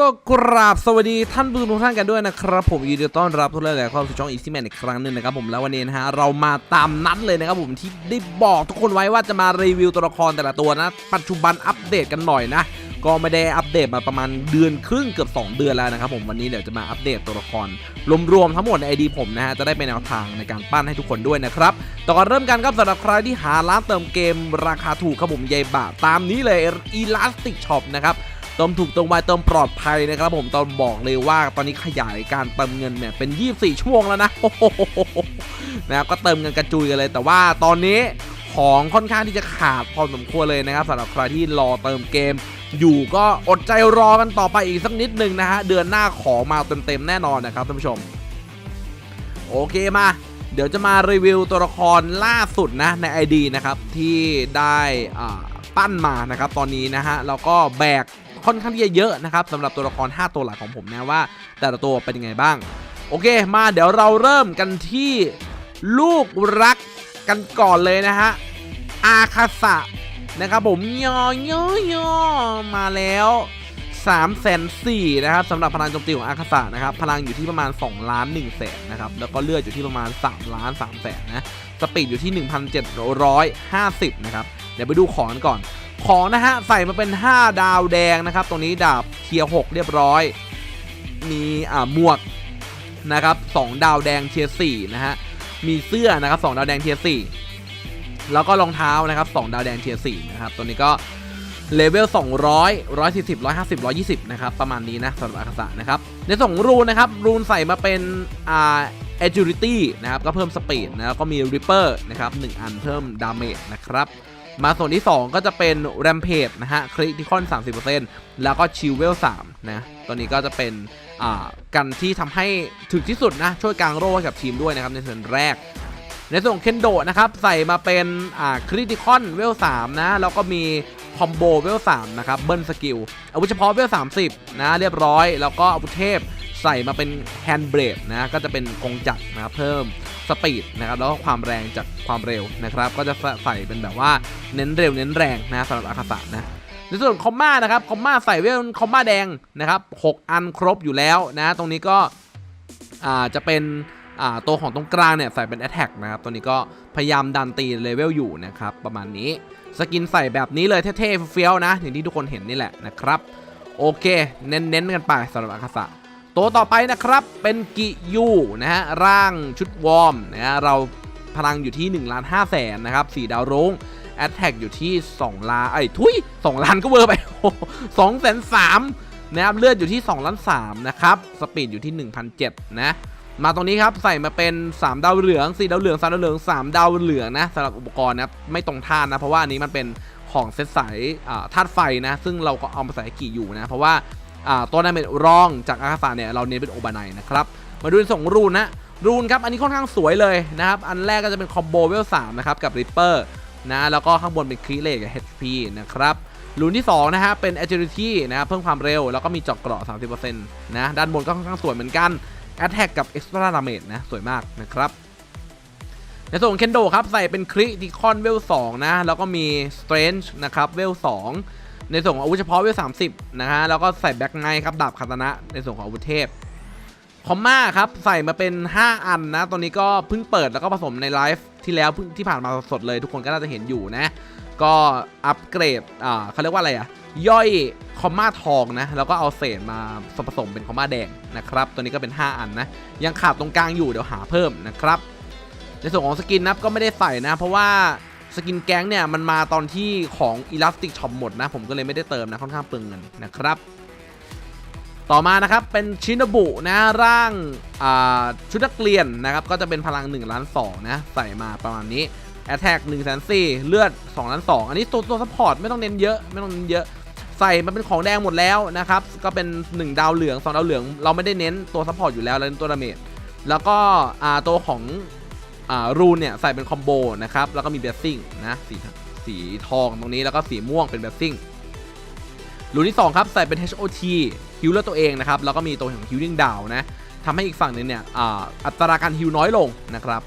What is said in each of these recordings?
ก็กราบสวัสดีท่านผู้ชมทุกท่านกันด้วยนะครับผมยินดีต้อนรับทุกท่านเข้าสู่ช่อง Easy Man อีกครั้งหนึ่งนะครับผมแล้ววันนี้นะฮะเรามาตามนัดเลยนะครับผมที่ได้บอกทุกคนไว้ว่าจะมารีวิวตัวละครแต่ละตัวนะ ปัจจุบันอัปเดตกันหน่อยนะ ก็ไม่ได้อัปเดตมาประมาณเดือนครึ่งเกือบ 2 เดือนแล้วนะครับผมวันนี้เดี๋ยวจะมาอัปเดตตัวละครรวมๆทั้งหมดในไอดีผมนะฮะจะได้เป็นแนวทางในการปั้นให้ทุกคนด้วยนะครับต่ก่อนเริ่มกันครับสำหรับใครที่หาร้านเติมเกมราคาถูกครับผมยายบะตามนี้เลย Elastic Shop นะครับ เติมถูกเติมไวเติมปลอดภัยนะครับผมตอนบอกเลยว่าตอนนี้ขยายการเติมเงินเนี่ยเป็น 24 ชั่วโมงแล้วนะนะครับก็เติมเงินกระจุยกันเลย แต่ว่าตอนนี้ของค่อนข้างที่จะขาดพอสมควรเลยนะครับสำหรับใครที่รอเติมเกม อยู่ก็อดใจรอกันต่อไปอีกสักนิดหนึ่งนะฮะเดือนหน้าของมาเต็มๆแน่นอนนะครับท่านผู้ชม โอเคมาเดี๋ยวจะมารีวิวตัวละครล่าสุดนะใน ID นะครับที่ได้ปั้นมานะครับตอนนี้นะฮะแล้วก็แบก ค่อนข้างที่จะเยอะนะครับสำหรับตัวละคร 5 ตัวหลักของผมนะว่า แต่ละตัวเป็นยังไงบ้าง โอเค มาเดี๋ยวเราเริ่มกันที่ลูกรักกันก่อนเลยนะฮะอาคาสะนะครับผมยอยอยอมาแล้ว3ามแสนสี่นะครับสำหรับพลังโจมตีของอาคาสะนะครับพลังอยู่ที่ประมาณ 2 ล้าน1แสนนะครับแล้วก็เลือดอยู่ที่ประมาณ 3 ล้าน3แสนนะสปีดอยู่ที่ 1,750 นะครับ เดี๋ยวไปดูของกันก่อน ของนะฮะใส่มาเป็น 5 ดาวแดงนะครับ ตรงนี้ดาบเทียร์6เรียบร้อย มีอ่าหมวกนะครับ2ดาวแดงเทียร์4นะฮะมีเสื้อนะครับ2ดาวแดงเทียร์4แล้วก็รองเท้านะครับ2ดาวแดงเทียร์4นะครับตัวนี้ก็เลเวล 200 140 150 120 นะครับ ประมาณนี้นะสำหรับอาคาสะนะครับ ในส่วนของรูนนะครับ รูนใส่มาเป็นอ่า agility นะครับ ก็เพิ่มสปีดนะแล้วก็มี ripper นะครับ 1 อันเพิ่มดาเมจนะครับ มาส่วนที่ 2 ก็จะเป็น Rampage นะฮะคริติคอน30%แล้วก็ชิลเวล3นะตัวนี้ก็จะเป็นกันที่ทำให้ถึงที่สุดนะ ช่วยกางโร่ให้กับทีมด้วยนะครับ ในส่วนแรก ในส่วนเคนโดนะครับ ใส่มาเป็นคริติคอนเวล3นะ แล้วก็มีคอมโบเวล3นะครับ เบิร์นสกิลอาวุธเฉพาะเวล30 นะ เรียบร้อย แล้วก็อาวุธเทพ ใส่มาเป็นแฮนด์เบรดนะก็จะเป็นกงจักรนะครับเพิ่มสปีดนะครับแล้วก็ความแรงจากความเร็วนะครับ ก็จะใส่เป็นแบบว่าเน้นเร็วเน้นแรงนะสำหรับอาคาสะนะในส่วนคอมมานะครับคอมมาใส่เวลคอมมาแดงนะครับ6อันครบอยู่แล้วนะ ตรงนี้ก็จะเป็นตัวของตรงกลางเนี่ยใส่เป็น Attack นะครับตัวนี้ก็พยายามดันตีเลเวลอยู่นะครับประมาณนี้สกินใส่แบบนี้เลยเท่ๆเฟี้ยวๆนะอย่างที่ทุกคนเห็นนี่แหละนะครับ โอเค เน้นๆกันไปสำหรับอาคาสะ ตัวต่อไปนะครับเป็นกิยูนะฮะร่างชุดวอร์มนะฮะเราพลังอยู่ที่1ล้าน5แสนนะครับ4ดาวรุ้งแอตแทกอยู่ที่ 2 ล้านไอ้ทุย2ล้านก็เวอร์ไป2แสนสามนะครับเลือดอยู่ที่2ล้าน3นะครับสปีดอยู่ที่ 1,007นะมาตรงนี้ครับใส่มาเป็น 3 ดาวเหลือง 4 ดาวเหลือง3ดาวเหลือง 3 ดาวเหลืองนะสำหรับอุปกรณ์นะไม่ตรงท่านนะ เพราะว่าอันนี้มันเป็นของเซตสายธาตุไฟนะ ซึ่งเราก็เอามาใส่กี่อยู่นะ เพราะว่า ตัวดาเมจรองจากอาคาสาเนี่ยเราเน้นเป็นโอบานายนะครับ มาดูในส่งรูนนะรูนครับอันนี้ค่อนข้างสวยเลยนะครับ อันแรกก็จะเป็นคอมโบเวล3นะครับกับริปเปอร์นะแล้วก็ข้างบนเป็นครีเลกับ HP นะครับรูนที่2นะฮะเป็น agility นะครับเพิ่มความเร็วแล้วก็มีเจาะเกราะ 30%นะด้านบนก็ค่อนข้างสวยเหมือนกัน attack กับ extra damage นะสวยมากนะครับในส่วนของเคนโดครับใส่เป็นคริติคอนเวล2นะแล้วก็มี strange นะครับเวล2 ในส่วนของอาวุธเฉพาะเวล30นะฮะแล้วก็ใส่แบ็คไนครับดาบคาตนะในส่วนของอาวุธเทพคอมมาครับใส่มาเป็น 5 อันนะตัวนี้ก็เพิ่งเปิดแล้วก็ผสมในไลฟ์ที่แล้วที่ผ่านมาสดเลยทุกคนก็น่าจะเห็นอยู่นะ ก็อัปเกรดอ่าเขาเรียกว่าอะไรอะย่อยคอมมาทองนะแล้วก็เอาเศษมาผสมเป็นคอมมาแดงนะครับ ตัวนี้ก็เป็น 5 อันนะ ยังขาดตรงกลางอยู่เดี๋ยวหาเพิ่มนะครับ ในส่วนของสกินนะก็ไม่ได้ใส่นะ เพราะว่า สกินแก๊งเนี่ยมันมาตอนที่ของ Elastic Shop หมดนะ ผมก็เลยไม่ได้เติมนะ ค่อนข้างเปลืองเงินนะครับ ต่อมานะครับ เป็นชินบุนะร่างชุดนักเรียนนะครับ ก็จะเป็นพลัง1ล้าน2นะ ใส่มาประมาณนี้ Attack 1 4 0 0 0เลือด2ล้าน2อันนี้ตัวตัวซัพพอร์ตไม่ต้องเน้นเยอะไม่ต้องเน้นเยอะ ใส่มันเป็นของแดงหมดแล้วนะครับ ก็เป็น 1 ดาวเหลือง 2 ดาวเหลือง เราไม่ได้เน้นตัวซัพพอร์ตอยู่แล้วเราเน้นตัวดาเมจแล้วก็ตัวของ รูนเนี่ยใส่เป็นคอมโบนะครับ แล้วก็มีเบสซิ่งนะสีสีทองตรงนี้แล้วก็สีม่วงเป็นเบสซิ่งรูนที่ 2 ครับ ใส่เป็น HOT ฮิวเลอร์ตัวเองนะครับ แล้วก็มีตัวของ Healing Down นะทำให้อีกฝั่งนึงเนี่ยอ่าอัตราการฮิวน้อยลงนะครับ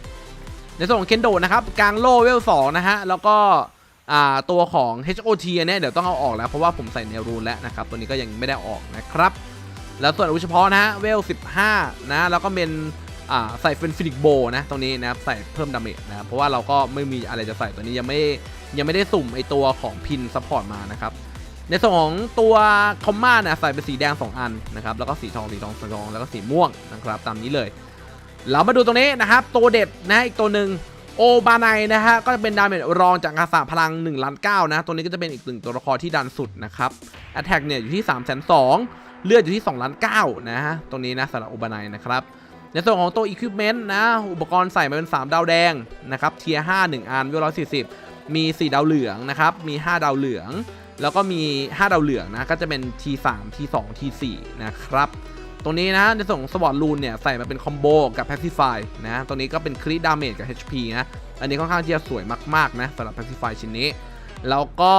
ในส่วนของเคนโดนะครับกลางโลเวล2นะฮะแล้วก็อ่าตัวของ HOT อันเนี่ยเดี๋ยวต้องเอาออกแล้วเพราะว่าผมใส่ในรูนแล้วนะครับตัวนี้ก็ยังไม่ได้ออกนะครับ แล้วส่วนอาวุธเฉพาะนะฮะเวล 15 นะแล้วก็เป็น ใส่เป็นฟินิกโบนะตรงนี้นะครับใส่เพิ่มดาเมจนะเพราะว่าเราก็ไม่มีอะไรจะใส่ตัวนี้ยังไม่ยังไม่ได้สุ่มไอตัวของพินซัพพอร์ตมานะครับในส่วนของตัวคอมมาเนี่ยใส่เป็นสีแดง 2 อันนะครับแล้วก็สีทองสีทองสีทองแล้วก็สีม่วงนะครับตามนี้เลย เรามาดูตรงนี้นะครับตัวเด็ดนะอีกตัวหนึ่งโอบาไนนะฮะก็จะเป็นดาเมจรองจากอาสาพลัง1ล้าน9นะตัวนี้ก็จะเป็นอีกหนึ่งตัวละครที่ดันสุดนะครับแอตแทกเนี่ยอยู่ที่3 2 0 0 0เลือดอยู่ที่2ล้าน9นะฮะตรงนี้นะสำหรับโอบาไนนะครับ ในส่วนของตัวอุปกรณ์นะ อุปกรณ์ใส่มาเป็น 3 ดาวแดงนะครับเทียร์5 1อันวิวร้อยสี่สิบมี 4 ดาวเหลืองนะครับ มี 5 ดาวเหลือง แล้วก็มี 5 ดาวเหลืองนะ ก็จะเป็น T3 T2 T4 นะครับ ตรงนี้นะ ในส่วนของสวอตลูนเนี่ย ใส่มาเป็นคอมโบกับ Pacify นะ ตรงนี้ก็เป็นคริดาเมจกับ HP นะ อันนี้ค่อนข้างที่จะสวยมาก ๆ นะสำหรับ Pacify ชิ้นนี้ แล้วก็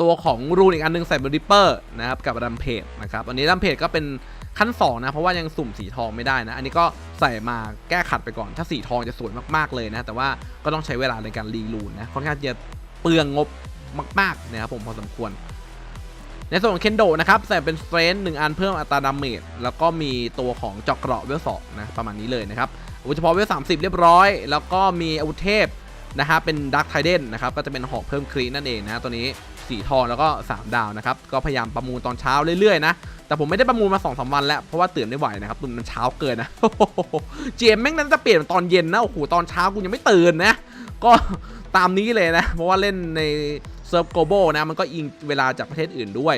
ตัวของรูนอีกอันนึงใส่บริปเปอร์นะครับกับดัมเพจนะครับ อันนี้ดัมเพจก็เป็น ขั้น2นะเพราะว่ายังสุ่มสีทองไม่ได้นะ อันนี้ก็ใส่มาแก้ขัดไปก่อน ถ้าสีทองจะสวยมากๆเลยนะ แต่ว่าก็ต้องใช้เวลาในการรีรูนนะค่อนข้างจะเปลืองงบมากๆนะครับผมพอสมควร ในส่วนของเคนโดนะครับใส่เป็นสเตรนหนึ่งอันเพิ่มอัตราดาเมจแล้วก็มีตัวของเจอกเกราะเวลสองนะประมาณนี้เลยนะครับอาวุธเฉพาะเวล30เรียบร้อย แล้วก็มีอาวุธเทพนะฮะเป็นดักไทเดนนะครับก็จะเป็นหอกเพิ่มครีนั่นเองนะตัวนี้สีทองแล้วก็ 3 ดาวนะครับ ก็พยายามประมูลตอนเช้าเรื่อยๆนะ แต่ผมไม่ได้ประมูลมา2อสวันแล้ว เพราะว่าตื่นไม่ไหวนะครับตื่นมันเช้าเกินนะเจมแม่งนั้นจะเปลี่ยนตอนเย็นนะโอ้โหตอนเช้ากูยังไม่ตื่นนะ ก็ตามนี้เลยนะ เพราะว่าเล่นในเซิร์ฟโกลบอลนะ มันก็อิงเวลาจากประเทศอื่นด้วย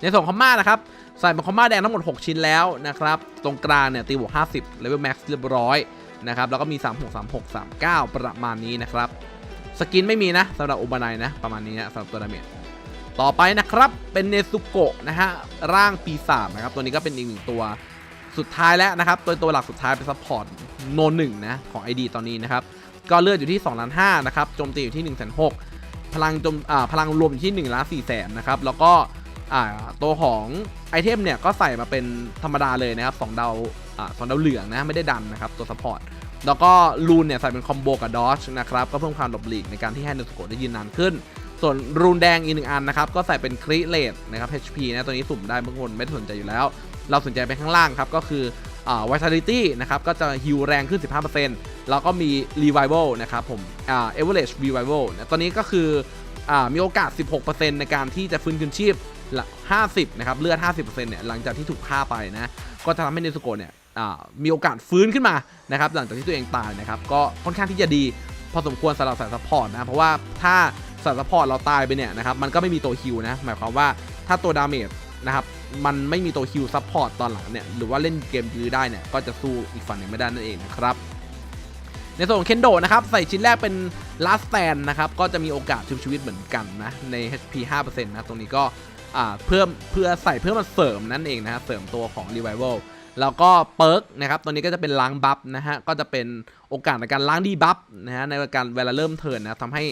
ในส่วนคอมมานะครับ ใส่เป็นคอมมาแดงทั้งหมด 6 ชิ้นแล้วนะครับ ตรงกลางเนี่ยตีบวก 50เลเวลแม็กซ์เรียบร้อยนะครับ แล้วก็มี 36 36 39 ประมาณนี้นะครับ สกินไม่มีนะสำหรับอุบานายนะ ประมาณนี้นะสำหรับตัวดาเมจ ต่อไปนะครับเป็นเนซุโกะนะฮะร่างปีศาจนะครับตัวนี้ก็เป็นอีกหนึ่งตัวสุดท้ายแล้วนะครับตัวตัวหลักสุดท้ายเป็นซัพพอร์ตโนหนึ่งนะของ ID ตอนนี้นะครับก็เลือดอยู่ที่2ล้าน5นะครับโจมตีอยู่ที่1นึ่งแสนหพลังจมอ่าพลังรวมอยู่ที่1ล้านสี่แสนนะครับแล้วก็อ่าตัวของไอเทมเนี่ยก็ใส่มาเป็นธรรมดาเลยนะครับสองดาวอ่าสองดาวเหลืองนะไม่ได้ดันนะครับตัวซัพพอร์ตแล้วก็รูนเนี่ยใส่เป็นคอมโบกับดอชนะครับก็เพิ่มความหลบหลีกในการที่ให้เนสโกะได้ยืนนานขึ้น ส่วนรูนแดงอีกหนึ่งอันนะครับ ก็ใส่เป็นคริเลตนะครับ HP นะตัวนี้สุ่มได้บางคนไม่ได้สนใจอยู่แล้ว เราสนใจไปข้างล่างครับ ก็คือ vitality นะครับ ก็จะฮิวแรงขึ้น 15%แล้วก็มี revival นะครับผมอ่า average revival นะตอนนี้ก็คืออ่ามีโอกาส 16%ในการที่จะฟื้นคืนชีพ 50 นะครับ เลือด 50%เนี่ยหลังจากที่ถูกฆ่าไปนะ ก็จะทำให้เนสโกเนี่ยมีโอกาสฟื้นขึ้นมานะครับหลังจากที่ตัวเองตายนะครับ ก็ค่อนข้างที่จะดีพอสมควรสำหรับสายซัพพอร์ตนะ เพราะว่าถ้า สายซัพพอร์ตเราตายไปเนี่ยนะครับมันก็ไม่มีตัวฮิวนะหมายความว่าถ้าตัวดาเมจนะครับมันไม่มีตัวฮิวซัพพอร์ตตอนหลังเนี่ยหรือว่าเล่นเกมยื้อได้เนี่ยก็จะสู้อีกฝั่งหนึ่งไม่ได้นั่นเองนะครับในส่วนของเคนโดนะครับใส่ชิ้นแรกเป็นลาสแตนนะครับก็จะมีโอกาสชุบชีวิตเหมือนกันนะใน HP 5%นะตรงนี้ก็เพิ่มเพื่อใส่เพื่อมาเสริมนั่นเองนะฮะเสริมตัวของ Revival แล้วก็เปิร์กนะครับตัวนี้ก็จะเป็นล้างบัฟนะฮะก็จะเป็นโอกาสในการล้างดีบัฟนะฮะในการเวลาเริ่มเทิร์นนะทำให้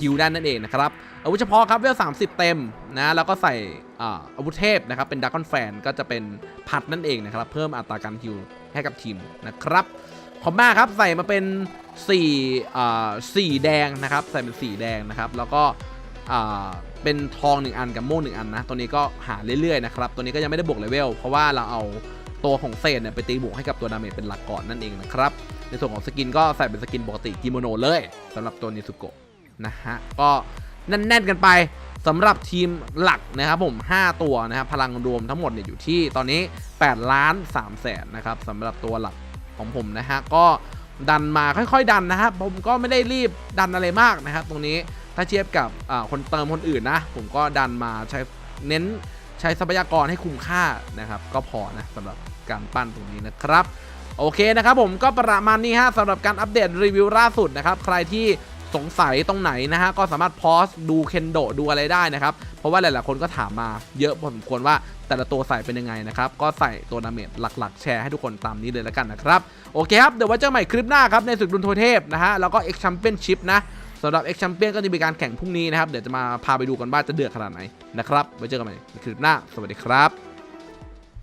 ฮิวได้นั่นเองนะครับ อาวุธเฉพาะครับเวล 30 เต็มนะแล้วก็ใส่อาอาวุธเทพนะครับ เป็นดักกอนแฟนก็จะเป็นพัดนั่นเองนะครับ เพิ่มอัตราการฮิวให้กับทีมนะครับคอมมาครับใส่มาเป็น4อ่าสีแดงนะครับ ใส่เป็นสีแดงนะครับ แล้วก็อ่าเป็นทอง 1 อันกับโม่1อันนะ ตัวนี้ก็หาเรื่อยๆนะครับ ตัวนี้ก็ยังไม่ได้บวกเลเวล เพราะว่าเราเอาตัวของเศษเนี่ยไปตีบวกให้กับตัวดาเมจเป็นหลักก่อนนั่นเองนะครับ ในส่วนของสกินก็ใส่เป็นสกินปกติกิโมโนเลยสำหรับตัวนิสุโกะ นะฮะก็แน่นๆกันไปสำหรับทีมหลักนะครับผม 5 ตัวนะครับพลังรวมทั้งหมดเนี่ยอยู่ที่ตอนนี้ 8 ล้าน3แสนนะครับสำหรับตัวหลักของผมนะฮะก็ดันมาค่อยๆดันนะครับผมก็ไม่ได้รีบดันอะไรมากนะครับตรงนี้ถ้าเทียบกับคนเติมคนอื่นนะ ผมก็ดันมาใช้เน้นใช้ทรัพยากรให้คุ้มค่านะครับ ก็พอนะสำหรับการปั้นตรงนี้นะครับ โอเคนะครับผมก็ประมาณนี้ฮะสำหรับการอัปเดตรีวิวล่าสุดนะครับ ใครที่ สงสัยตรงไหนนะฮะก็สามารถพอสดูเคนโดดูอะไรได้นะครับ เพราะว่าหลายๆคนก็ถามมาเยอะพอสมควรว่าแต่ละตัวใส่เป็นยังไงนะครับ ก็ใส่ตัวดาเมจหลักๆ แชร์ให้ทุกคนตามนี้เลยแล้วกันนะครับ โอเคครับ เดี๋ยวไว้เจอกันใหม่คลิปหน้าครับ ในศึกดุนโทเทพนะฮะ แล้วก็ X Championship นะสำหรับ X Champion ก็จะมีการแข่งพรุ่งนี้นะครับ เดี๋ยวจะมาพาไปดูกันว่าจะเดือดขนาดไหนนะครับไว้เจอกันใหม่ในคลิปหน้า สวัสดีครับ